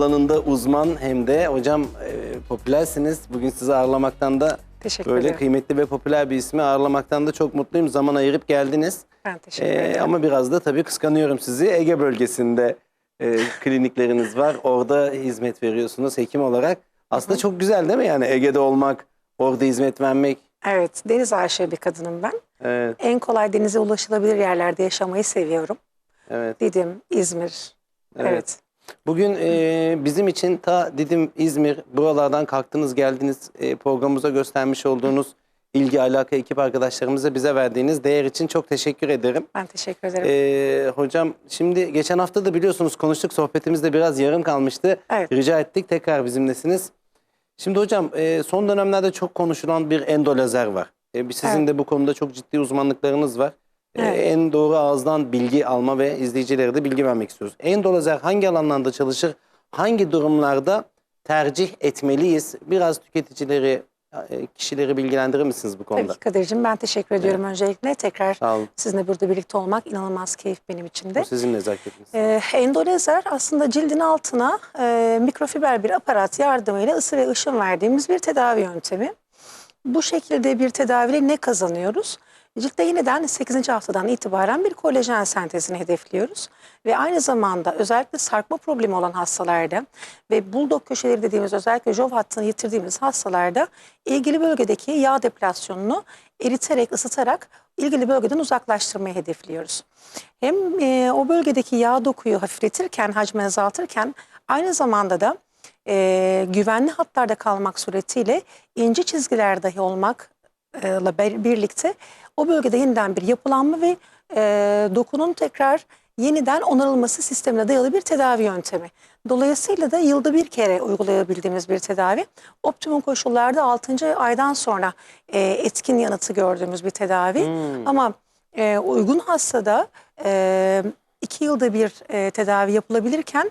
Alanında uzman hem de hocam e, popülersiniz. Bugün sizi ağırlamaktan da Teşekkür böyle ederim. kıymetli ve popüler bir ismi ağırlamaktan da çok mutluyum. Zaman ayırıp geldiniz. Ben teşekkür E, ederim. ama biraz da tabii kıskanıyorum sizi. Ege bölgesinde e, klinikleriniz var. Orada hizmet veriyorsunuz hekim olarak. Aslında çok güzel değil mi yani Ege'de olmak, orada hizmet vermek. Evet, deniz aşığı bir kadınım ben. Evet, En kolay denize ulaşılabilir yerlerde yaşamayı seviyorum. evet. Didim, İzmir. Evet. Evet. Bugün e, bizim için ta Didim, İzmir buralardan kalktınız geldiniz e, programımıza göstermiş olduğunuz ilgi alaka ekip arkadaşlarımıza bize verdiğiniz değer için çok teşekkür ederim. Ben teşekkür ederim. E, hocam şimdi geçen hafta da biliyorsunuz konuştuk sohbetimiz de biraz yarım kalmıştı. Evet. Rica ettik tekrar bizimlesiniz. Şimdi hocam e, son dönemlerde çok konuşulan bir endolazer var. E, sizin Evet. de bu konuda çok ciddi uzmanlıklarınız var. E, Evet. en doğru ağızdan bilgi alma ve izleyicilere de bilgi vermek istiyoruz. Endolazer hangi alanlarda çalışır? Hangi durumlarda tercih etmeliyiz? Biraz tüketicileri, e, kişileri bilgilendirir misiniz bu Tabii konuda? ki Kadir'cim ben teşekkür ediyorum öncelikle. Tekrar sizinle burada birlikte olmak inanılmaz keyif benim için de. Bu sizin nezaketiniz. Ee, endolazer aslında cildin altına e, mikrofiber bir aparat yardımıyla ısı ve ışın verdiğimiz bir tedavi yöntemi. Bu şekilde bir tedaviyle ne kazanıyoruz? Ciltte yeniden 8. haftadan itibaren bir kolajen sentezini hedefliyoruz. Ve aynı zamanda özellikle sarkma problemi olan hastalarda ve buldog köşeleri dediğimiz özellikle jov hattını yitirdiğimiz hastalarda ilgili bölgedeki yağ deplasyonunu eriterek, ısıtarak ilgili bölgeden uzaklaştırmayı hedefliyoruz. Hem e, o bölgedeki yağ dokuyu hafifletirken, hacmi azaltırken aynı zamanda da e, güvenli hatlarda kalmak suretiyle ince çizgiler dahi olmakla birlikte o bölgede yeniden bir yapılanma ve e, dokunun tekrar yeniden onarılması sistemine dayalı bir tedavi yöntemi. Dolayısıyla da yılda bir kere uygulayabildiğimiz bir tedavi. Optimum koşullarda 6. aydan sonra e, etkin yanıtı gördüğümüz bir tedavi. Hmm. Ama e, uygun hastada e, iki yılda bir e, tedavi yapılabilirken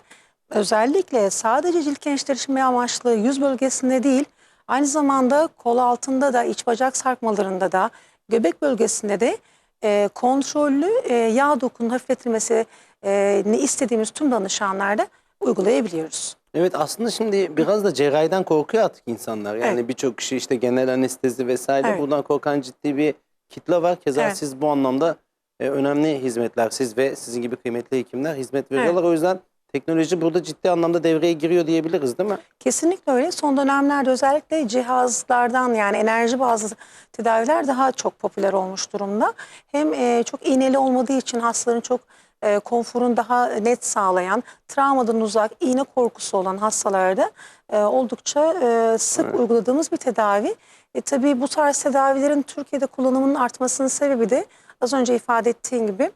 özellikle sadece cilt gençleştirme amaçlı yüz bölgesinde değil aynı zamanda kol altında da iç bacak sarkmalarında da göbek bölgesinde de e, kontrollü e, yağ dokunun hafifletilmesini istediğimiz tüm danışanlarda uygulayabiliyoruz. Evet aslında şimdi biraz da cerrahiden korkuyor artık insanlar. Yani Evet. birçok kişi işte genel anestezi vesaire Evet. buradan korkan ciddi bir kitle var. Keza Evet. siz bu anlamda e, önemli hizmetler siz ve sizin gibi kıymetli hekimler hizmet veriyorlar. O yüzden teknoloji burada ciddi anlamda devreye giriyor diyebiliriz değil mi? Kesinlikle öyle. Son dönemlerde özellikle cihazlardan yani enerji bazlı tedaviler daha çok popüler olmuş durumda. Hem e, çok iğneli olmadığı için hastaların çok e, konforun daha net sağlayan, travmadan uzak, iğne korkusu olan hastalarda e, oldukça e, sık uyguladığımız bir tedavi. E, tabii bu tarz tedavilerin Türkiye'de kullanımının artmasının sebebi de az önce ifade ettiğim gibi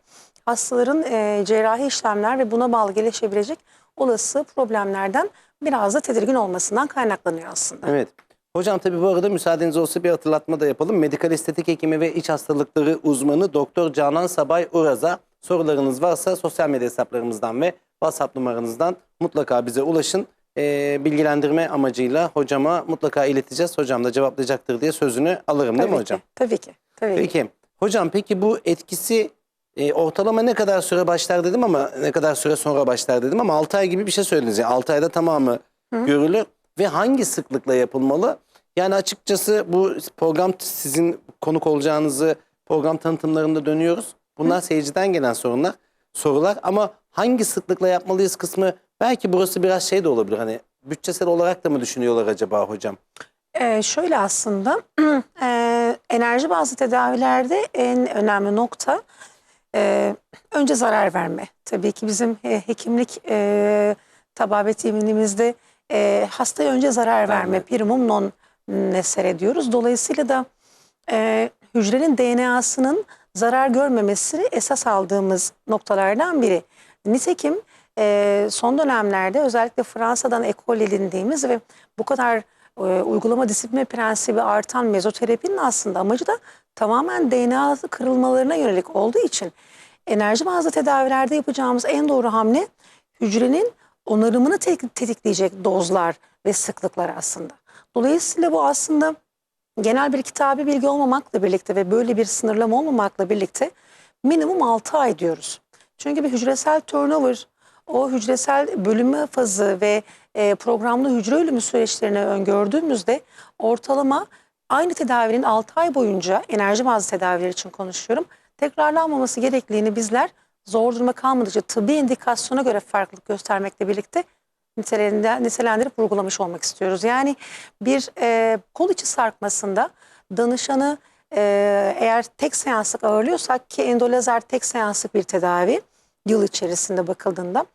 hastaların e, cerrahi işlemler ve buna bağlı gelişebilecek olası problemlerden biraz da tedirgin olmasından kaynaklanıyor aslında. Evet. Hocam tabii bu arada müsaadeniz olsa bir hatırlatma da yapalım. Medikal estetik hekimi ve iç hastalıkları uzmanı Doktor Canan Sabay Uraz'a sorularınız varsa sosyal medya hesaplarımızdan ve WhatsApp numaranızdan mutlaka bize ulaşın. Ee, bilgilendirme amacıyla hocama mutlaka ileteceğiz. Hocam da cevaplayacaktır diye sözünü alırım değil mi Tabii hocam? ki. Tabii ki. Tabii ki. Peki. Hocam peki bu etkisi e, ortalama ne kadar süre başlar dedim ama ne kadar süre sonra başlar dedim ama 6 ay gibi bir şey söylediniz. Yani 6 ayda tamamı görülür ve hangi sıklıkla yapılmalı? Yani açıkçası bu program sizin konuk olacağınızı program tanıtımlarında dönüyoruz. Bunlar seyirciden gelen sorunlar, sorular ama hangi sıklıkla yapmalıyız kısmı belki burası biraz şey de olabilir. Hani bütçesel olarak da mı düşünüyorlar acaba hocam? Ee, şöyle aslında e, enerji bazlı tedavilerde en önemli nokta e, önce zarar verme. Tabii ki bizim e, hekimlik e, tababet yeminimizde e, hastaya önce zarar verme, Verme. primum non nessere diyoruz. Dolayısıyla da e, hücrenin DNA'sının zarar görmemesi esas aldığımız noktalardan biri. Nitekim e, son dönemlerde özellikle Fransa'dan ekol edindiğimiz ve bu kadar e, uygulama disiplini prensibi artan mezoterapinin aslında amacı da tamamen DNA kırılmalarına yönelik olduğu için enerji bazlı tedavilerde yapacağımız en doğru hamle hücrenin onarımını te- tetikleyecek dozlar ve sıklıklar aslında. Dolayısıyla bu aslında genel bir kitabi bilgi olmamakla birlikte ve böyle bir sınırlama olmamakla birlikte minimum 6 ay diyoruz. Çünkü bir hücresel turnover o hücresel bölünme fazı ve e, programlı hücre ölümü süreçlerini öngördüğümüzde ortalama aynı tedavinin 6 ay boyunca enerji bazlı tedaviler için konuşuyorum. Tekrarlanmaması gerekliliğini bizler zor duruma kalmadıkça tıbbi indikasyona göre farklılık göstermekle birlikte nitelendirip vurgulamış olmak istiyoruz. Yani bir e, kol içi sarkmasında danışanı e, eğer tek seanslık ağırlıyorsak ki endolazer tek seanslık bir tedavi yıl içerisinde bakıldığında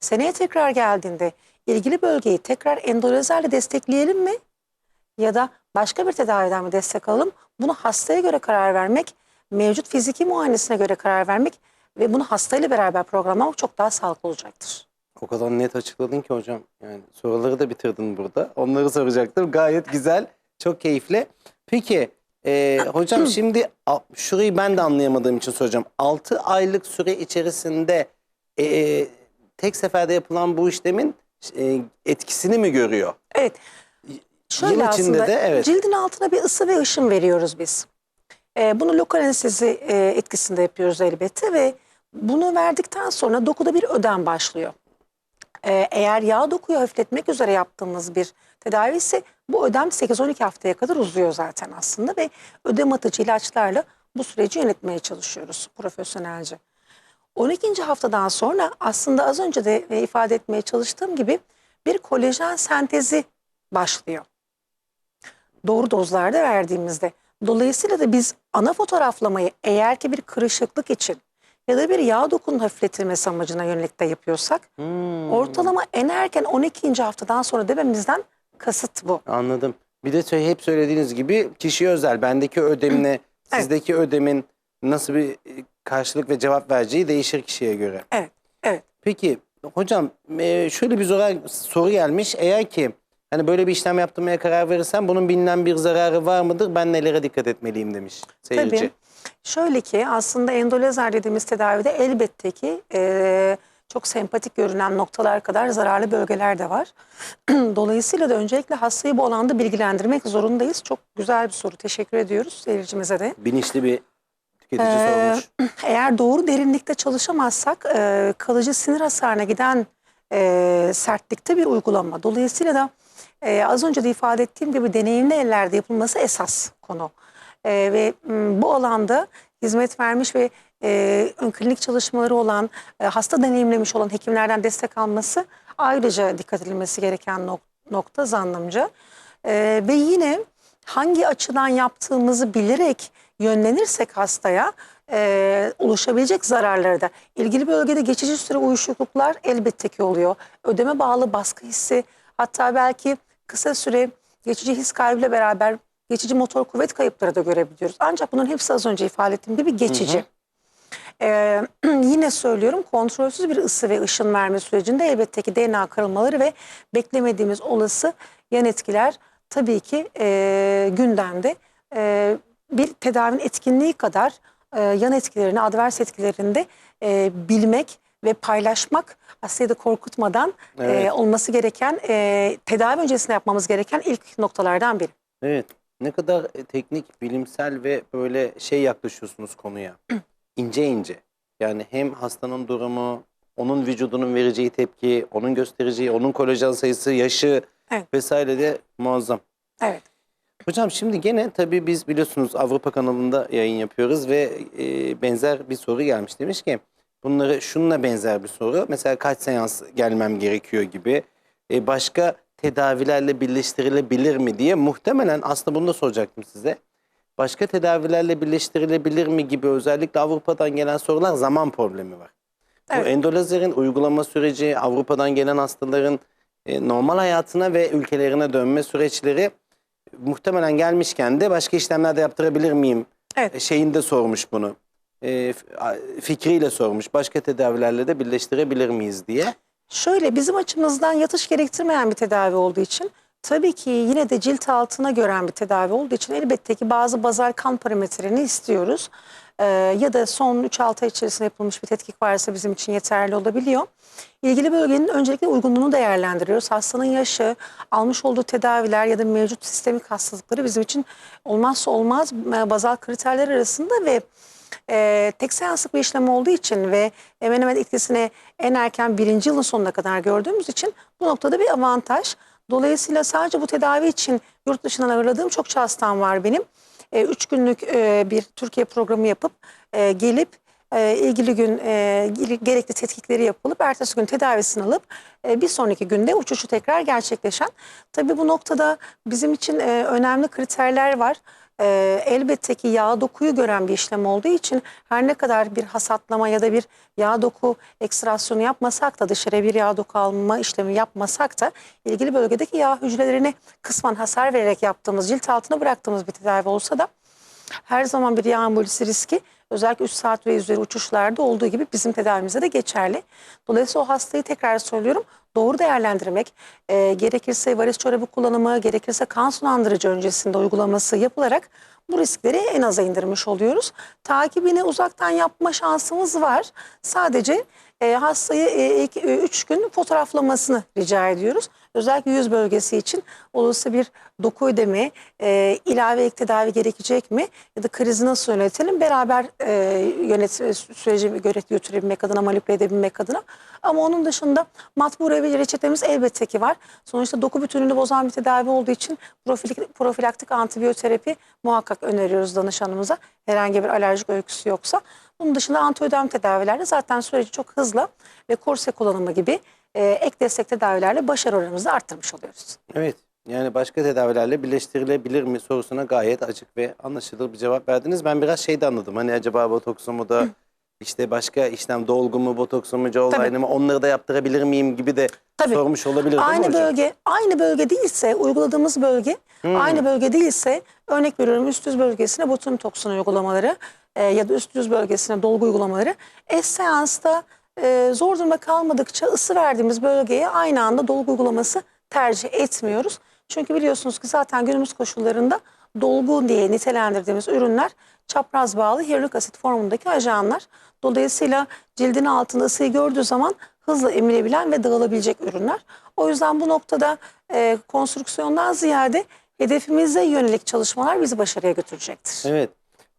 seneye tekrar geldiğinde ilgili bölgeyi tekrar endolazerle destekleyelim mi? Ya da başka bir tedaviden mi destek alalım? Bunu hastaya göre karar vermek, mevcut fiziki muayenesine göre karar vermek ve bunu hastayla beraber programlamak çok daha sağlıklı olacaktır. O kadar net açıkladın ki hocam. Yani soruları da bitirdin burada. Onları soracaktım. Gayet güzel. Çok keyifli. Peki e, hocam şimdi şurayı ben de anlayamadığım için soracağım. 6 aylık süre içerisinde e, tek seferde yapılan bu işlemin e, etkisini mi görüyor? Evet. Şöyle Yıl içinde aslında de evet. cildin altına bir ısı ve ışın veriyoruz biz. Ee, bunu lokal anestezi e, etkisinde yapıyoruz elbette ve bunu verdikten sonra dokuda bir ödem başlıyor. Ee, eğer yağ dokuyu hafifletmek üzere yaptığımız bir tedavi ise bu ödem 8-12 haftaya kadar uzuyor zaten aslında ve ödem atıcı ilaçlarla bu süreci yönetmeye çalışıyoruz profesyonelce. 12. haftadan sonra aslında az önce de ifade etmeye çalıştığım gibi bir kolajen sentezi başlıyor. Doğru dozlarda verdiğimizde. Dolayısıyla da biz ana fotoğraflamayı eğer ki bir kırışıklık için ya da bir yağ dokunun hafifletilmesi amacına yönelik de yapıyorsak Hmm, ortalama en erken 12. haftadan sonra dememizden kasıt bu. Anladım. Bir de hep söylediğiniz gibi kişiye özel. Bendeki ödemle Evet. sizdeki ödemin nasıl bir karşılık ve cevap vereceği değişir kişiye göre. Evet, evet. Peki hocam e, şöyle bir soru, soru gelmiş. Eğer ki hani böyle bir işlem yaptırmaya karar verirsen bunun bilinen bir zararı var mıdır? Ben nelere dikkat etmeliyim demiş seyirci. Tabii. Şöyle ki aslında endolazer dediğimiz tedavide elbette ki e, çok sempatik görünen noktalar kadar zararlı bölgeler de var. Dolayısıyla da öncelikle hastayı bu alanda bilgilendirmek zorundayız. Çok güzel bir soru. Teşekkür ediyoruz seyircimize de. Bilinçli bir tüketici Ee, sormuş. Eğer doğru derinlikte çalışamazsak e, kalıcı sinir hasarına giden e, sertlikte bir uygulama. Dolayısıyla da e, az önce de ifade ettiğim gibi deneyimli ellerde yapılması esas konu. E, ve m, bu alanda hizmet vermiş ve e, ön klinik çalışmaları olan, e, hasta deneyimlemiş olan hekimlerden destek alması ayrıca dikkat edilmesi gereken nok- nokta zannımca. E, ve yine hangi açıdan yaptığımızı bilerek yönlenirsek hastaya e, oluşabilecek zararları da ilgili bölgede geçici süre uyuşukluklar elbette ki oluyor. Ödeme bağlı baskı hissi hatta belki kısa süre geçici his kaybıyla beraber geçici motor kuvvet kayıpları da görebiliyoruz. Ancak bunların hepsi az önce ifade ettiğim gibi geçici. Ee, yine söylüyorum kontrolsüz bir ısı ve ışın verme sürecinde elbette ki DNA kırılmaları ve beklemediğimiz olası yan etkiler tabii ki e, gündemde. E, bir tedavinin etkinliği kadar e, yan etkilerini, advers etkilerini de e, bilmek ve paylaşmak hastayı da korkutmadan e, Evet. olması gereken, e, tedavi öncesinde yapmamız gereken ilk noktalardan biri. Evet. Ne kadar e, teknik, bilimsel ve böyle şey yaklaşıyorsunuz konuya. İnce ince. Yani hem hastanın durumu, onun vücudunun vereceği tepki, onun göstereceği, onun kolajen sayısı, yaşı Evet. vesaire de muazzam. Evet. Hocam şimdi gene tabii biz biliyorsunuz Avrupa kanalında yayın yapıyoruz ve e, benzer bir soru gelmiş. Demiş ki bunları şununla benzer bir soru. Mesela kaç seans gelmem gerekiyor gibi. E, başka tedavilerle birleştirilebilir mi diye muhtemelen aslında bunu da soracaktım size. Başka tedavilerle birleştirilebilir mi gibi özellikle Avrupa'dan gelen sorular zaman problemi var. Bu Evet. endolazerin uygulama süreci, Avrupa'dan gelen hastaların e, normal hayatına ve ülkelerine dönme süreçleri muhtemelen gelmişken de başka işlemler de yaptırabilir miyim Evet. e, şeyinde sormuş bunu. E, fikriyle sormuş. Başka tedavilerle de birleştirebilir miyiz diye. Şöyle bizim açımızdan yatış gerektirmeyen bir tedavi olduğu için tabii ki yine de cilt altına gören bir tedavi olduğu için elbette ki bazı bazal kan parametrelerini istiyoruz. Ee, ya da son 3-6 ay içerisinde yapılmış bir tetkik varsa bizim için yeterli olabiliyor. İlgili bölgenin öncelikle uygunluğunu değerlendiriyoruz. Hastanın yaşı, almış olduğu tedaviler ya da mevcut sistemik hastalıkları bizim için olmazsa olmaz e, bazal kriterler arasında ve e, tek seanslık bir işlem olduğu için ve hemen hemen etkisini en erken birinci yılın sonuna kadar gördüğümüz için bu noktada bir avantaj. Dolayısıyla sadece bu tedavi için yurt dışından ağırladığım çokça hastam var benim. E, üç günlük e, bir Türkiye programı yapıp e, gelip e, ilgili gün e, gerekli tetkikleri yapılıp ertesi gün tedavisini alıp e, bir sonraki günde uçuşu tekrar gerçekleşen. Tabii bu noktada bizim için e, önemli kriterler var. E, elbette ki yağ dokuyu gören bir işlem olduğu için her ne kadar bir hasatlama ya da bir yağ doku ekstrasyonu yapmasak da dışarıya bir yağ doku alma işlemi yapmasak da ilgili bölgedeki yağ hücrelerine kısmen hasar vererek yaptığımız cilt altına bıraktığımız bir tedavi olsa da her zaman bir yağ embolisi riski özellikle 3 saat ve üzeri uçuşlarda olduğu gibi bizim tedavimizde de geçerli. Dolayısıyla o hastayı tekrar söylüyorum doğru değerlendirmek, e, gerekirse varis çorabı kullanımı, gerekirse kan sulandırıcı öncesinde uygulaması yapılarak bu riskleri en aza indirmiş oluyoruz. Takibini uzaktan yapma şansımız var. Sadece e, hastayı e, ilk 3 gün fotoğraflamasını rica ediyoruz. Özellikle yüz bölgesi için olası bir doku ödemi, e, ilave ek tedavi gerekecek mi ya da krizi nasıl yönetelim beraber e, yönet süreci göret götürebilmek adına, manipüle edebilmek adına. Ama onun dışında matbu reçetemiz elbette ki var. Sonuçta doku bütünlüğünü bozan bir tedavi olduğu için profilik, profilaktik antibiyoterapi muhakkak öneriyoruz danışanımıza. Herhangi bir alerjik öyküsü yoksa. Bunun dışında antiödem tedavilerle zaten süreci çok hızlı ve korse kullanımı gibi e, ek destek tedavilerle başarı oranımızı arttırmış oluyoruz. Evet. Yani başka tedavilerle birleştirilebilir mi sorusuna gayet açık ve anlaşılır bir cevap verdiniz. Ben biraz şey de anladım. Hani acaba botoksu mu da işte başka işlem dolgu mu, botoksu mu, jawline mı onları da yaptırabilir miyim gibi de Tabii. sormuş olabilir değil mi Aynı hocam? bölge, aynı bölge değilse uyguladığımız bölge aynı bölge değilse örnek veriyorum üst yüz bölgesine botulinum toksini uygulamaları e, ya da üst yüz bölgesine dolgu uygulamaları eş seansta e, zor durumda kalmadıkça ısı verdiğimiz bölgeye aynı anda dolgu uygulaması tercih etmiyoruz. Çünkü biliyorsunuz ki zaten günümüz koşullarında dolgu diye nitelendirdiğimiz ürünler çapraz bağlı hyaluronik asit formundaki ajanlar. Dolayısıyla cildin altında ısıyı gördüğü zaman hızla emilebilen ve dağılabilecek ürünler. O yüzden bu noktada e, konstrüksiyondan ziyade hedefimize yönelik çalışmalar bizi başarıya götürecektir. Evet.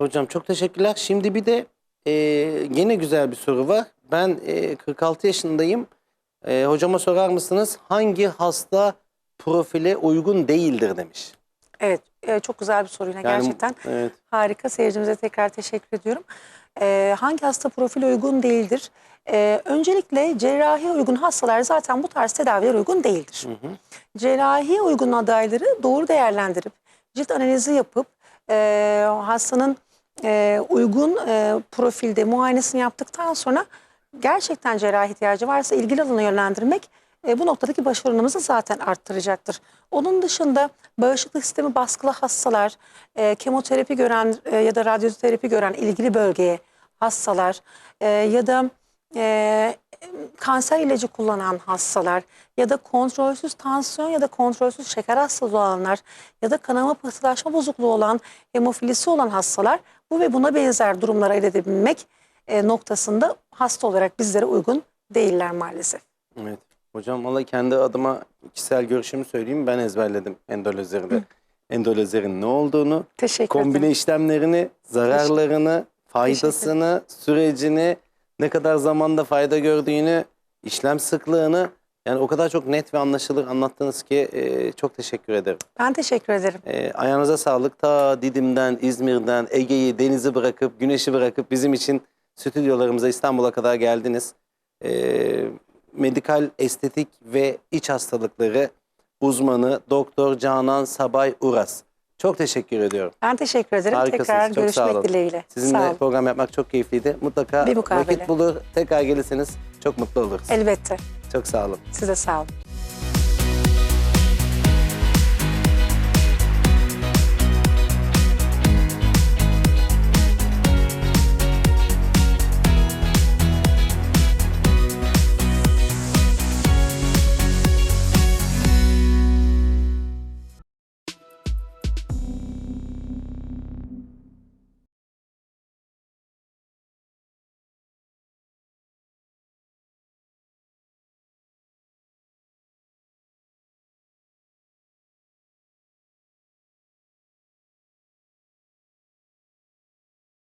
Hocam çok teşekkürler. Şimdi bir de e, yine güzel bir soru var. Ben e, 46 yaşındayım. E, hocama sorar mısınız hangi hasta profile uygun değildir demiş. Evet, e, çok güzel bir soru yine Yani- gerçekten. Evet. Harika. Seyircimize tekrar teşekkür ediyorum. Ee, hangi hasta profili uygun değildir? Ee, öncelikle cerrahi uygun hastalar zaten bu tarz tedaviler uygun değildir. Cerrahi uygun adayları doğru değerlendirip cilt analizi yapıp e, hastanın e, uygun e, profilde muayenesini yaptıktan sonra gerçekten cerrahi ihtiyacı varsa ilgili alana yönlendirmek e, bu noktadaki başarımızı zaten arttıracaktır. Onun dışında bağışıklık sistemi baskılı hastalar, e, kemoterapi gören e, ya da radyoterapi gören ilgili bölgeye hastalar e, ya da e, kanser ilacı kullanan hastalar ya da kontrolsüz tansiyon ya da kontrolsüz şeker hastalığı olanlar ya da kanama pıhtılaşma bozukluğu olan hemofilisi olan hastalar bu ve buna benzer durumlara elde edebilmek e, noktasında hasta olarak bizlere uygun değiller maalesef. Evet. Hocam valla kendi adıma kişisel görüşümü söyleyeyim. Ben ezberledim endolazerinde. Endolazerin ne olduğunu, Teşekkür kombine ederim. işlemlerini, zararlarını, faydasını, sürecini, ne kadar zamanda fayda gördüğünü, işlem sıklığını yani o kadar çok net ve anlaşılır anlattınız ki e, çok teşekkür ederim. Ben teşekkür ederim. E, ayağınıza sağlık. Ta Didim'den, İzmir'den, Ege'yi, denizi bırakıp, güneşi bırakıp bizim için stüdyolarımıza İstanbul'a kadar geldiniz. E, medikal estetik ve iç hastalıkları uzmanı Doktor Canan Sabay Uras. Çok teşekkür ediyorum. Ben teşekkür ederim. Harikasınız, Tekrar çok sağ görüşmek olun. dileğiyle. Sizinle Sağ olun. program yapmak çok keyifliydi. Mutlaka vakit bulur, tekrar gelirseniz çok mutlu oluruz. Elbette. Çok sağ olun. Size sağ olun.